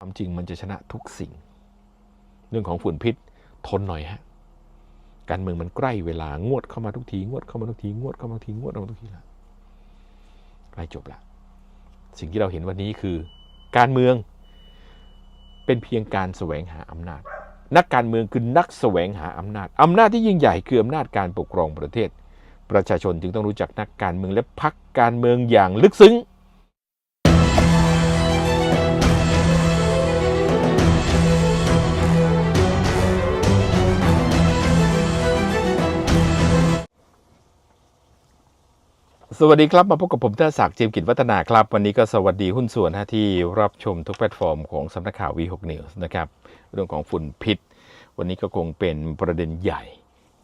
ความจริงมันจะชนะทุกสิ่ง เรื่องของฝุ่นพิษทนหน่อยฮะการเมืองมันใกล้เวลางวดเข้ามาทุกทีงวดเข้ามาทุกทีงวดเข้ามาทุกทีงวดเข้ามาทุกทีล้วใกล้จบละสิ่งที่เราเห็นวันนี้คือ การเมืองเป็นเพียงการแสวงหาอำนาจ นักการเมืองคือนักแสวงหาอำนาจอำนาจที่ยิ่งใหญ่คืออำนาจการปกครองประเทศ ประชาชนจึงต้องรู้จักนักการเมืองและพักการเมืองอย่างลึกซึ้ง สวัสดีครับ มาพบกับผมเทศศักดิ์จียมกิจวัฒนาครับ วันนี้ก็สวัสดีหุ้นส่วนที่รับชมทุกแพลตฟอร์มของสำนักข่าว V6 News นะครับเรื่องของฝุ่นพิษ วันนี้ก็คงเป็นประเด็นใหญ่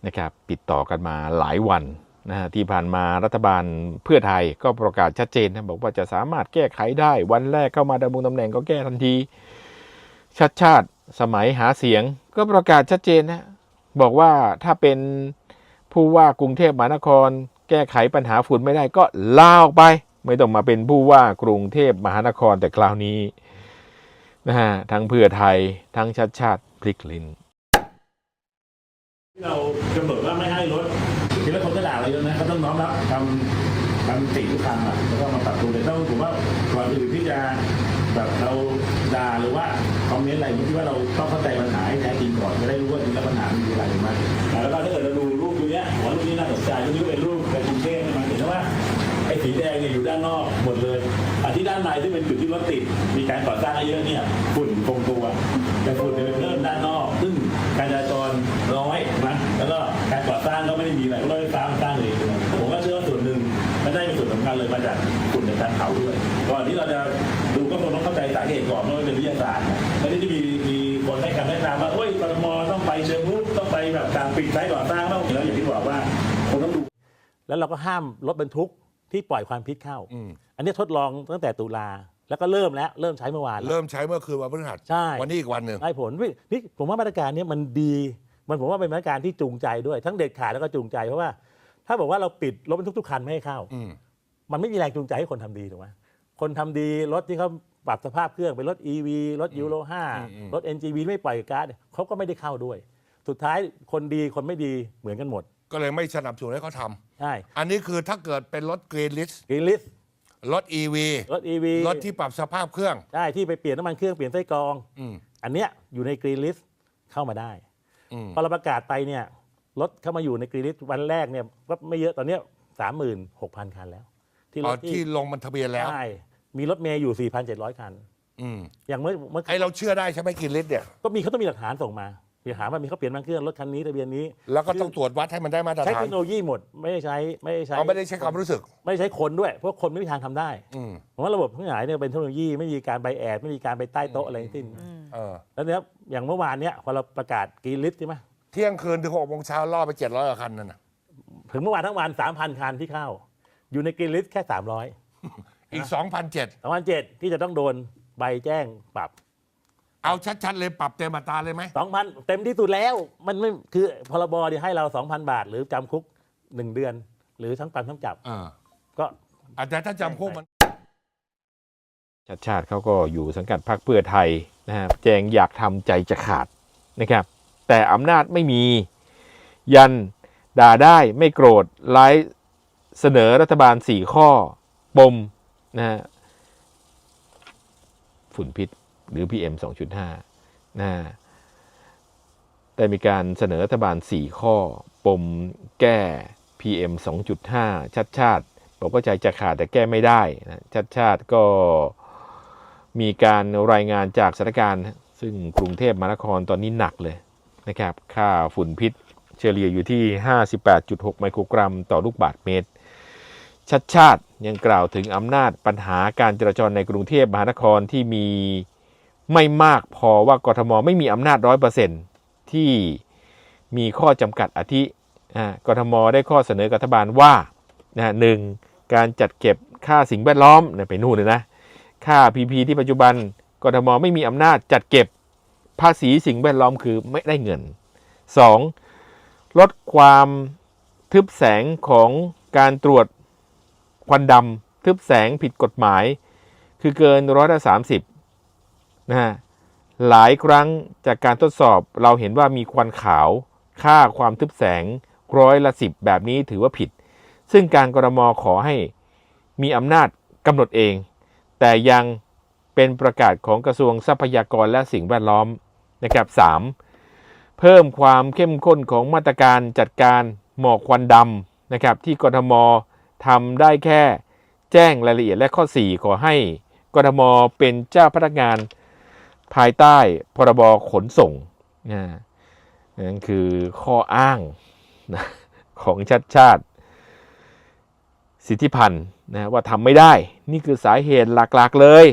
นะครับติดต่อกันมาหลายวันนะฮะที่ผ่านมารัฐบาลเพื่อไทยก็ประกาศชัดเจนนะบอกว่าจะสามารถแก้ไขได้ วันแรกเข้ามาดำรงตำแหน่งก็แก้ทันทีชัดชาติสมัยหาเสียงก็ประกาศชัดเจนนะบอกว่าถ้าเป็นผู้ว่ากรุงเทพมหานคร แก้ไขปัญหาฝุ่นไม่ได้ก็ลาออกไป ไม่ต้องมาเป็นผู้ว่ากรุงเทพมหานครแต่คราวนี้นะฮะทั้งเพื่อไทยทั้งชัดชาติพลิกลิ้นที่เรากำหนดว่าไม่ให้ลดทีแรกคนก็ด่าเราเยอะนะเขาต้องน้อมรับคำคำติทุกคำอะแล้วก็มาปรับปรุงแต่ต้องผมว่าก่อนอื่นที่จะแบบเราด่าหรือว่าคอมเมนต์อะไรผมคิดว่าเราต้องเข้าใจปัญหาให้แท้จริงก่อนจะได้รู้ว่าจริงแล้วปัญหามันคืออะไรถูกไหมแล้วก็ถ้าเกิดเราดูรูปตรงเนี้ยว่ารูปนี้น่าสนใจรูปนี้เป็นรูป แดงเนี่ยอยู่ด้านนอกหมดเลยอันที่ด้านในที่เป็นจุดที่รถติด มีการก่อสร้างเยอะเนี่ยฝุ่นคงตัวแต่ฝุ่นเนี่ยเป็นเริ่มด้านนอก ซึ่งการจราจรน้อยนะแล้วก็การก่อสร้างก็ไม่ได้มีอะไรรถไฟฟ้ามสร้างเองผมก็เชื่อว่าส่วนหนึ่งมันได้เป็นส่วนสำคัญเลยมาจากฝุ่นในการเผาด้วยก่อนที่เราจะดูก็คงต้องเข้าใจสาเหตุก่อนว่ามันเป็นวิทยาศาสตร์นะไม่ได้ที่มีมีคนให้คำแนะนำว่าโอ้ยกรมต้องไปเชิงรุกต้องไปแบบการปิดไซต์ก่อสร้างต้องแล้วอย่างที่บอกว่าคนต้องดูแล้วเราก็ห้ามรถบรรทุก ที่ปล่อยควันพิษเข้าอันนี้ทดลองตั้งแต่ตุลาแล้วก็เริ่มแล้วเริ่มใช้เมื่อวานแล้ว เริ่มใช้เมื่อคืนวันพฤหัสใช่ วันนี้อีกวันหนึ่ง ได้ผลนี่นี่ผมว่ามาตรการเนี้มันดี มันผมว่าเป็นมาตรการที่จูงใจด้วย ทั้งเด็ดขาดแล้วก็จูงใจเพราะว่า ถ้าบอกว่าเราปิดรถบรรทุกทุกคันไม่ให้เข้า อืม มันไม่มีแรงจูงใจให้คนทำดีถูกไหมคนทำดีรถที่เขาปรับสภาพเครื่องเป็นรถ EV รถยูโร5รถ NGV ไม่ปล่อยก๊าซเนี่ยเขาก็ไม่ได้เข้าด้วย สุดท้ายคนดีคนไม่ดีเหมือนกันหมด ก็เลยไม่สนับสนุนให้เขาทใช่ำอันนี้คือถ้าเกิดเป็นรถกรีนลิสกรีนลิสรถ EV รถ EV รถที่ปรับสภาพเครื่อง ใช่ที่ไปเปลี่ยนน้ำมันเครื่องเปลี่ยนไส้กรอง อืม อันเนี้ยอยู่ในกรีนลิสเข้ามาได้ อืม พอเราประกาศไปเนี่ยรถเข้ามาอยู่ในกรีนลิสวันแรกเนี่ยก็ไม่เยอะตอนเนี้สามหมื่นหกพันคันแล้ว ที่รอ๋อถที่ลงมันทะเบียนแล้ว ใช่มีรถเมย์อยู่ 4,700 คัน อืมอย่างเมื่อเมื่อไอเราเชื่อได้ใช่ไหมกรีนลิสเนี่ย ก็มีเขาต้องมีหลักฐานส่งมา มีหลักฐานว่ามีเขาเปลี่ยนน้ำมันเครื่องรถคันนี้ทะเบียนนี้ แล้วก็ต้องตรวจวัดให้มันได้มาตรใช้ฐานเทคโนโลยีหมดไม่ได้ใช้ไม่ได้ใช้เขาไม่ได้ใช้ความรู้สึก ไม่ได้ใช้คนด้วยเพราะคนไม่มีทางทำได้อืมผมว่าระบบทั้งหลายเนี่ยเป็นเทคโนโลยีไม่มีการใบแอดไม่มีการไปใต้โต๊ะอะไรทั้งสิ้น เออแล้วเนี่ยอย่างเมื่อวานเนี่ยพอเราประกาศกรีนลิสใช่ไหมเที่ยงคืนถึงหกโมงเช้าล่อไปเจ็ดร้อยกว่าคันนั่นน่ะ ถึงเมื่อวานทั้งวัน 3,000 คันที่เข้า อยู่ในกรีนลิสต์แค่ 300 อีกสองพันเจ็ด2,007ที่จะต้องโดนใบแจ้งปรับ เอาชัดๆเลยปรับเต็มอัตราเลยไหม2,000เต็มที่สุดแล้ว มันไม่คือพรบเนี่ยให้เรา2,000บาท หรือจำคุก1เดือน หรือทั้งปรับทั้งจับ เออก็อาแต่ถ้าจำคุกมันชาติชาติเขาก็อยู่สังกัดพรรคเพื่อไทยนะครับแจงอยากทำใจจะขาดนะครับ แต่อำนาจไม่มี ยันด่าได้ไม่โกรธไลฟ์เสนอรัฐบาล 4 ข้อ ปมนะฮะฝุ่นพิษ หรือ PM 2.5นะฮะได้มีการเสนอรัฐบาล 4 ข้อ ปมแก้ PM 2.5 ชัดชาติบอกว่าใจจะขาดแต่แก้ไม่ได้นะชัดชาติก็มีการรายงานจากสถานการณ์ ซึ่งกรุงเทพมหานครตอนนี้หนักเลยนะครับ ค่าฝุ่นพิษเฉลี่ยอยู่ที่ 58.6 ไมโครกรัมต่อลูกบาศก์เมตร ชัดชาติยังกล่าวถึงอำนาจปัญหาการจราจรในกรุงเทพมหานครที่มี ไม่มากพอว่ากทมไม่มีอำนาจร้อยเปอร์เซ็นที่มีข้อจำกัดอาทิกทมได้ข้อเสนอกับรัฐบาลว่านะหนึ่งการจัดเก็บค่าสิ่งแวดล้อมไปนู่นเลยนะค่า PP ที่ปัจจุบันกทมไม่มีอำนาจจัดเก็บภาษีสิ่งแวดล้อมคือไม่ได้เงิน 2. ลดความทึบแสงของการตรวจควันดำทึบแสงผิดกฎหมาย คือเกินร้อยละสามสิบ นะฮะหลายครั้งจากการทดสอบเราเห็นว่ามีควันขาว ค่าความทึบแสงร้อยละสิบแบบนี้ถือว่าผิด ซึ่งการกรมขอให้มีอำนาจกำหนดเอง แต่ยังเป็นประกาศของกระทรวงทรัพยากรและสิ่งแวดล้อมนะครับ 3. เพิ่มความเข้มข้นของมาตรการจัดการหมอกควันดำนะครับ ที่กทมทำได้แค่แจ้งรายละเอียดและข้อ 4 ขอให้กทมเป็นเจ้าพนักงาน ภายใต้พรบขนส่งนะนั่นคือข้ออ้างนะของชัดชาติ สิทธิพันธ์นะว่าทำไม่ได้ นี่คือสาเหตุหลักๆเลย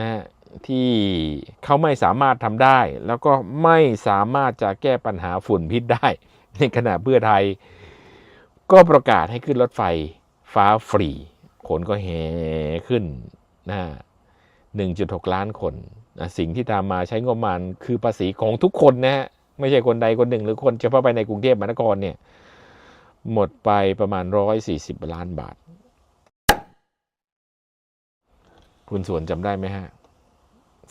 นะที่เขาไม่สามารถทำได้ แล้วก็ไม่สามารถจะแก้ปัญหาฝุ่นพิษได้ ในขณะเพื่อไทย ก็ประกาศให้ขึ้นรถไฟฟ้าฟรี คนก็แห่ขึ้นนะ1.6 ล้านคน นะสิ่งที่ตามมาใช้งบประมาณคือภาษีของทุกคนนะฮะไม่ใช่คนใดคนหนึ่ง หรือคนเฉพาะไปในกรุงเทพมหานครเนี่ยหมดไปประมาณ 140 ล้านบาท คุณส่วนจำได้ไหมฮะ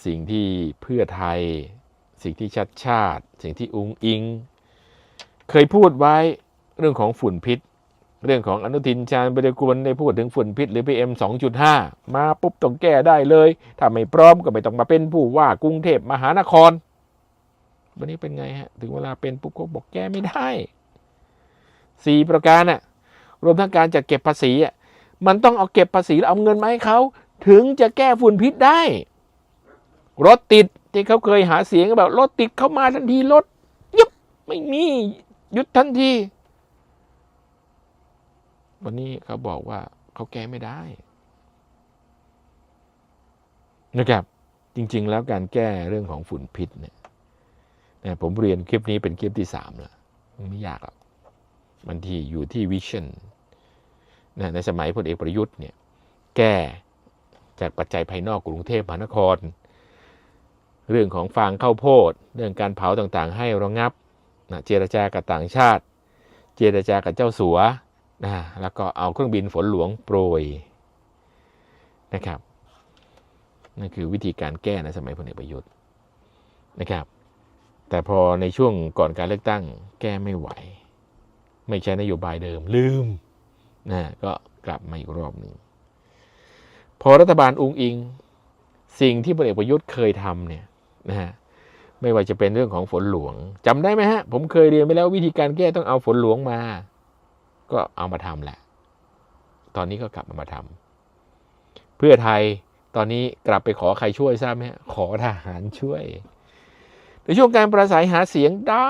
สิ่งที่เพื่อไทย สิ่งที่ชัดชาติ สิ่งที่อุงอิง เคยพูดไว้เรื่องของฝุ่นพิษ เรื่องของอนุทินชาญบริกุลได้พูดถึงฝุ่นพิษหรือ PM 2.5 มาปุ๊บต้องแก้ได้เลย ถ้าไม่พร้อมก็ไม่ต้องมาเป็นผู้ว่ากรุงเทพมหานคร วันนี้เป็นไงฮะ ถึงเวลาเป็นปุ๊บก็บอกแก้ไม่ได้สี่ประการน่ะรวมทั้งการจัดเก็บภาษีอะมันต้องเอาเก็บภาษีแล้วเอาเงินมาให้เขาถึงจะแก้ฝุ่นพิษได้ รถติดที่เขาเคยหาเสียงแบบรถติดเข้ามาทันทีรถยุบไม่มีหยุดทันที วันนี้เขาบอกว่าเขาแก้ไม่ได้นะครับ จริง ๆ แล้วการแก้เรื่องของฝุ่นพิษเนี่ยนะผมเรียนคลิปนี้เป็นคลิปที่สามแล้วไม่ยากหรอกมันที่อยู่ที่วิชั่นนะในสมัยพลเอกประยุทธ์เนี่ยแก้จากปัจจัยภายนอกกรุงเทพมหานคร เรื่องของฟางข้าวโพด เรื่องการเผาต่างๆ ให้ระงับนะเจรจากับต่างชาติ เจรจากับเจ้าสัว นะแล้วก็เอาเครื่องบินฝนหลวงโปรยนะครับนั่นคือวิธีการแก้ในสมัยพลเอกประยุทธ์นะครับ แต่พอในช่วงก่อนการเลือกตั้งแก้ไม่ไหว ไม่ใช่นโยบายเดิมลืมนะก็กลับมาอีกรอบหนึ่งพอรัฐบาลอุงอิง สิ่งที่พลเอกประยุทธ์เคยทำเนี่ยนะฮะไม่ว่าจะเป็นเรื่องของฝนหลวงจำได้ไหมฮะผมเคยเรียนไปแล้ววิธีการแก้ต้องเอาฝนหลวงมา ก็เอามาทำแหละ ตอนนี้ก็กลับมามาทำเพื่อไทยตอนนี้กลับไปขอใครช่วยทราบไหมขอทหารช่วย ในช่วงการประสัยหาเสียงด่า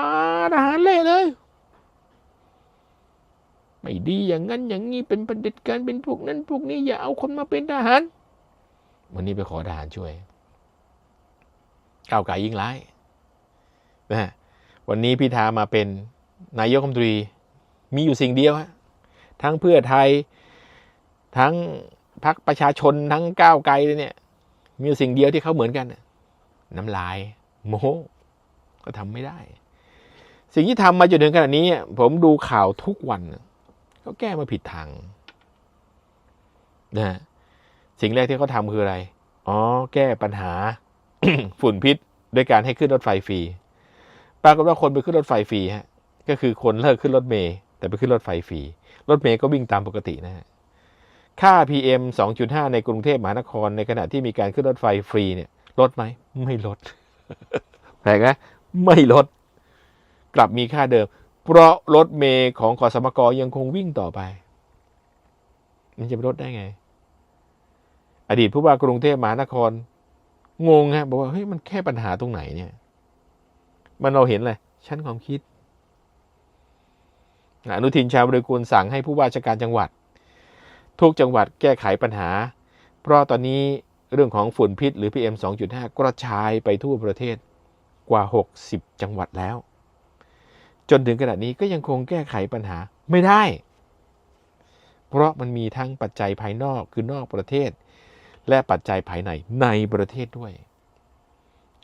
ทหารเละเลย ไม่ดีอย่างนั้นอย่างนี้เป็นประเด็จการเป็นพวกนั้นพวกนี้อย่าเอาคนมาเป็นทหาร วันนี้ไปขอทหารช่วยก้าวไก่ยิ่งร้ายนะฮะวันนี้พิธามาเป็นนายกรัฐมนตรี มีอยู่สิ่งเดียวฮะทั้งเพื่อไทย ทั้งพรรคประชาชนทั้งก้าวไกลเนี่ยมีอยู่สิ่งเดียวที่เขาเหมือนกันน่ะน้ำลาย โมก็ทำไม่ได้ สิ่งที่ทำมาจนถึงขนาดนี้ ผมดูข่าวทุกวันเขาแก้มาผิดทางนะฮะสิ่งแรกที่เขาทำคืออะไร อ๋อ แก้ปัญหา ฝุ่นพิษด้วยการให้ขึ้นรถไฟฟรี ปรากฏว่าคนไปขึ้นรถไฟฟรีฮะ ก็คือคนเลิกขึ้นรถเมล์ แต่ไปขึ้นรถไฟฟรี รถเมล์ก็วิ่งตามปกตินะฮะค่า PM 2.5 ในกรุงเทพมหานคร ในขณะที่มีการขึ้นรถไฟฟรีเนี่ยลดไหม ไม่ลดแปลกนะไม่ลด กลับมีค่าเดิม เพราะรถเมย์ของขอสมกยังคงวิ่งต่อไป มันจะไปลดได้ไง อดีตผู้ว่ากรุงเทพมหานคร งงฮะบอกว่าเฮ้ยมันแค่ปัญหาตรงไหนเนี่ย มันเราเห็นเลยชั้นความคิด อนุทินชาญบริกูลสั่งให้ผู้ว่าราชการจังหวัด ทุกจังหวัดแก้ไขปัญหา เพราะตอนนี้เรื่องของฝุ่นพิษหรือ PM 2.5 กระจายไปทั่วประเทศกว่า 60 จังหวัดแล้ว จนถึงขณะนี้ก็ยังคงแก้ไขปัญหาไม่ได้ เพราะมันมีทั้งปัจจัยภายนอกคือนอกประเทศ และปัจจัยภายในในประเทศด้วย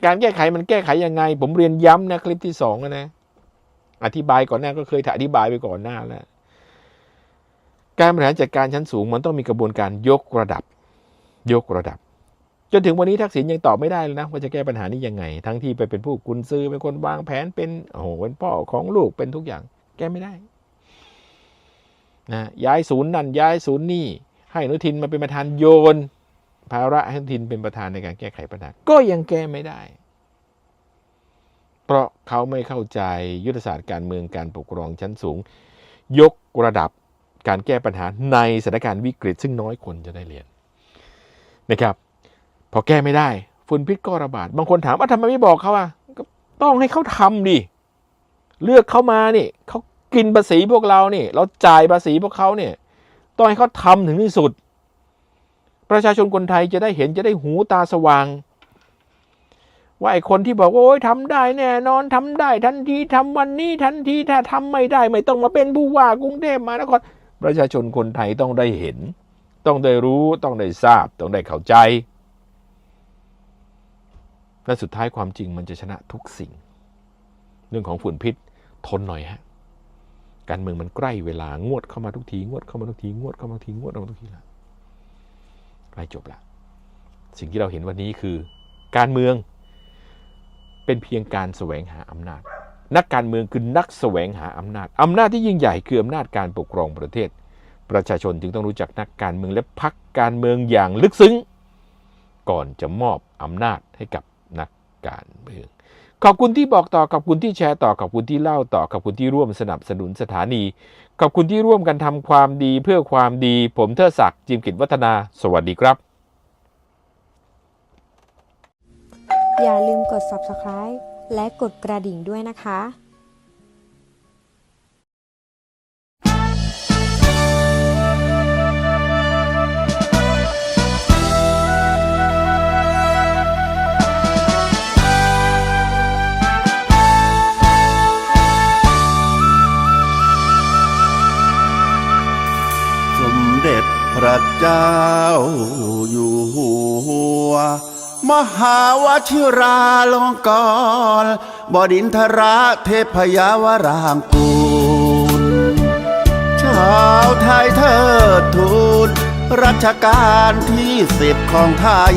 การแก้ไขมันแก้ไขยังไง ผมเรียนย้ำนะคลิปที่สองนะ อธิบายก่อนหน้าก็เคยอธิบายไปก่อนหน้าแล้ว การบริหารจัดการชั้นสูงมันต้องมีกระบวนการยกระดับ ยกระดับ จนถึงวันนี้ทักษิณยังตอบไม่ได้เลยนะว่าจะแก้ปัญหานี้ยังไง ทั้งที่ไปเป็นผู้กุนซือเป็นคนวางแผนเป็นโอ้โหเป็นพ่อของลูกเป็นทุกอย่าง แก้ไม่ได้นะย้ายศูนย์นั่นย้ายศูนย์นี่ให้นุทินมาเป็นประธานโยนภาระให้นุทินเป็นประธานในการแก้ไขปัญหาก็ยังแก้ไม่ได้ เพราะเขาไม่เข้าใจยุทธศาสตร์การเมืองการปกครองชั้นสูง ยกระดับการแก้ปัญหาในสถานการณ์วิกฤต ซึ่งน้อยคนจะได้เรียนนะครับ พอแก้ไม่ได้ฝุ่นพิษก็ระบาด บางคนถามว่าทำไมไม่บอกเขาอะก็ต้องให้เขาทำดิเลือกเขามานี่เขากินภาษีพวกเราเนี่เราจ่ายภาษีพวกเขาเนี่ยต้องให้เขาทำถึงที่สุด ประชาชนคนไทยจะได้เห็นจะได้หูตาสว่าง ว่าไอ้คนที่บอกว่าโอ้ยทำได้แน่นอนทำได้ ทันทีทำวันนี้ทันทีถ้าทำไม่ได้ไม่ต้องมาเป็นผู้ว่ากรุงเทพมหานครประชาชนคนไทยต้องได้เห็น ต้องได้รู้ต้องได้ทราบ ต้องได้เข้าใจ และสุดท้ายความจริงมันจะชนะทุกสิ่ง เรื่องของฝุ่นพิษทนหน่อยฮะการเมืองมันใกล้เวลางวดเข้ามาทุกทีงวดเข้ามาทุกทีงวดเข้ามาทุกทีงวดเข้ามาทุกทีล้วใกล้จบละสิ่งที่เราเห็นวันนี้คือ การเมือง เป็นเพียงการแสวงหาอำนาจ นักการเมืองคือนักแสวงหาอำนาจอำนาจที่ยิ่งใหญ่คืออำนาจการปกครองประเทศ ประชาชนจึงต้องรู้จักนักการเมืองและพักการเมืองอย่างลึกซึ้ง ก่อนจะมอบอำนาจให้กับนักการเมือง ขอบคุณที่บอกต่อขอบคุณที่แชร์ต่อขอบคุณที่เล่าต่อขอบคุณที่ร่วมสนับสนุนสถานี ขอบคุณที่ร่วมกันทำความดีเพื่อความดี ผมเทิดศักดิ์จิมกิจวัฒนา สวัสดีครับ อย่าลืมกด subscribe และกดกระดิ่งด้วยนะคะสมเด็จพระเจ้าอยู่หัว มหาวชิราลงกรณ์บดินทระเทพยาวรางกูลชาวไทยเทิดทูนรัชกาลที่สิบของไทย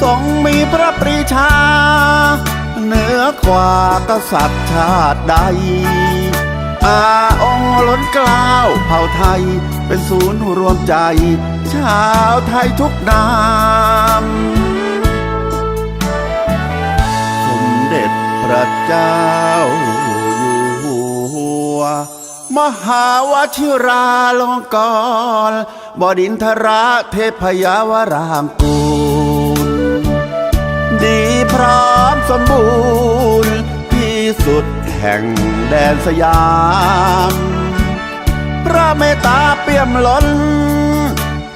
ทรงมีพระปรีชา เหนือกว่ากษัตริย์ชาติใด อาองค์ล้นกล้าวเผ่าไทยเป็นศูนย์รวมใจ ชาวไทยทุกนามสมเด็จพระเจ้าอยู่หัว มหาวชิราลงกรณ์บดินทระเทพยาวรางกูล ดีพร้อมสมบูรณ์ที่สุดแห่งแดนสยาม พระเมตตาเปี่ยมล้น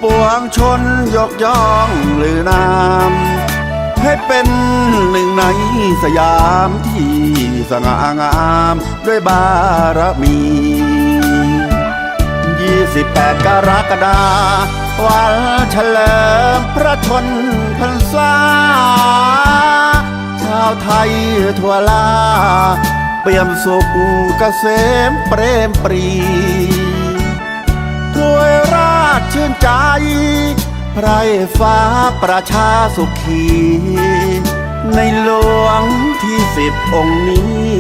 ปวงชนยกย่องลือนามให้เป็นหนึ่งในสยามที่สง่างามด้วยบารมี 28 กรกฎาวันเฉลิมพระชนพรรษา ชาวไทยทั่วลา เปี่ยมสุขเกษมเปรมปรีถ้วยรา ชชื่นใจ ไรฟ้าประชาสุขี ในหลวงที่สิบองค์นี้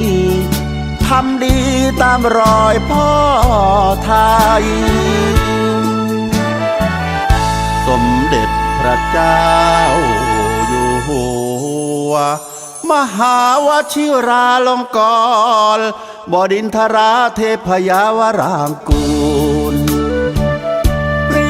ทำดีตามรอยพ่อไทย สมเด็จพระเจ้าอยู่หัวมหาวชิราลงกรบดินทราเทพยาวรางกูล